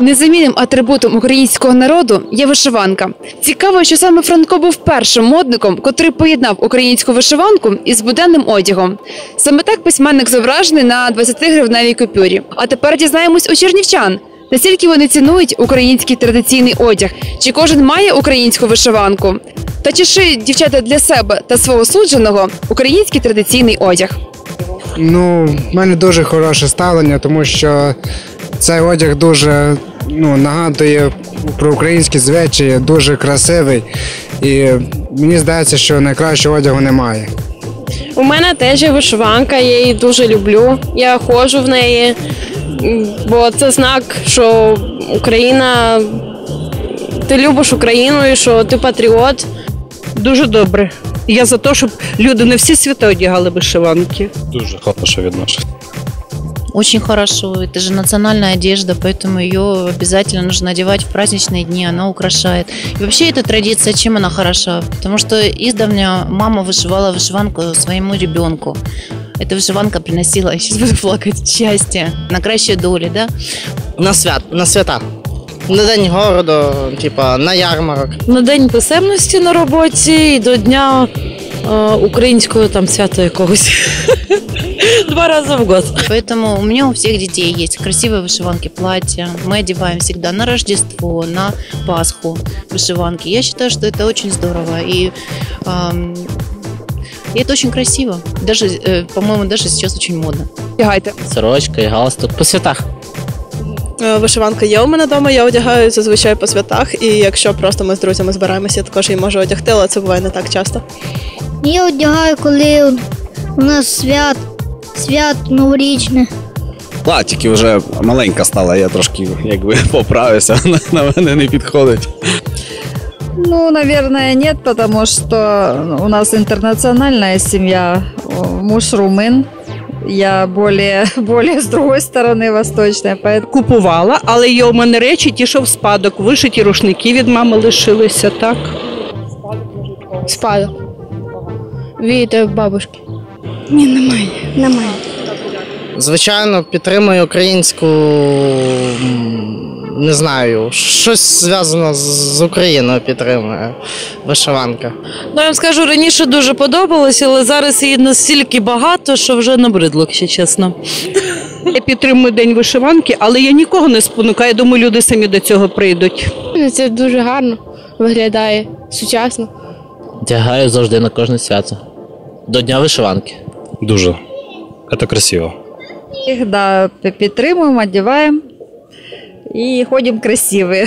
Незамінним атрибутом українського народу є вишиванка. Цікаво, що саме Франко був першим модником, котрий поєднав українську вишиванку із буденним одягом. Саме так письменник зображений на 20-гривневій купюрі. А тепер дізнаємось у чернівчан. Наскільки вони цінують український традиційний одяг? Чи кожен має українську вишиванку? Та чи шиють дівчата для себе та свого судженого український традиційний одяг? Ну, в мене дуже хороше ставлення, тому що цей одяг дуже ну, нагадує про українські звичаї, дуже красивий. І мені здається, що найкращого одягу немає. У мене теж є вишиванка, я її дуже люблю. Я ходжу в неї, бо це знак, що Україна, ти любиш Україну і що ти патріот. Дуже добре. Я за те, щоб люди не всі свята одягали вишиванки. Дуже хороше відношення Очень хорошо. Это же национальная одежда, поэтому ее обязательно нужно одевать в праздничные дни. Она украшает. И вообще эта традиция, чем она хороша? Потому что издавна мама вышивала вышиванку своему ребенку. Эта вышиванка приносила, я сейчас буду плакать, счастье на кращей доле, да? на свят, на свята. На день городу, типа на ярмарок. на день писемності на роботі і до дня е, українського там свята якогось. Два рази в год. Поэтому у меня у всех детей есть красивые вышиванки, платья. Мы одеваем всегда на Рождество, на Пасху вышиванки. Я считаю, что это очень здорово. И, ам, и это очень красиво. Даже, э, по-моему, даже сейчас очень модно. Одягайте. Сорочка і галстук по святах. Е, Вишиванка є у мене вдома, я одягаю зазвичай по святах, і якщо просто ми з друзями збираємося, я також її можу одягти, але це буває не так часто. Я одягаю, коли у нас свят, свят новорічне. Платіки вже маленька стала, я трошки якби поправився, вона на мене не підходить. Ну, наверное, нет, потому что у нас интернациональная семья. О, Муж румын. Я более, более с другой стороны восточная, поэтому Купувала, але є у мене речі, ті, що в спадок, вишиті рушники від мами лишилися, так. Спадок. Від е, бабушки. Ні, немає, немає. Звичайно, підтримую українську, не знаю, щось зв'язано з- Україною підтримує вишиванка. Ну я вам скажу, раніше дуже подобалось, але зараз її настільки багато, що вже набридло, якщо чесно. Я підтримую день вишиванки, але я нікого не спонукаю. Думаю, люди самі до цього прийдуть. Це дуже гарно виглядає, сучасно. Тягаю завжди на кожне свято. До дня вишиванки. Дуже. Це красиво. Їх да, підтримуємо, одягаємо і ходимо красивые.